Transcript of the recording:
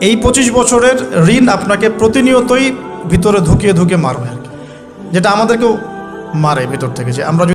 এই পঁচিশ বছরের ঋণ আপনাকে প্রতিনিয়তই ভিতরে ঢুকিয়ে ধুকে মারবে আর কি। যেটা আমাদেরকেও মারে ভিতর থেকে যে আমরা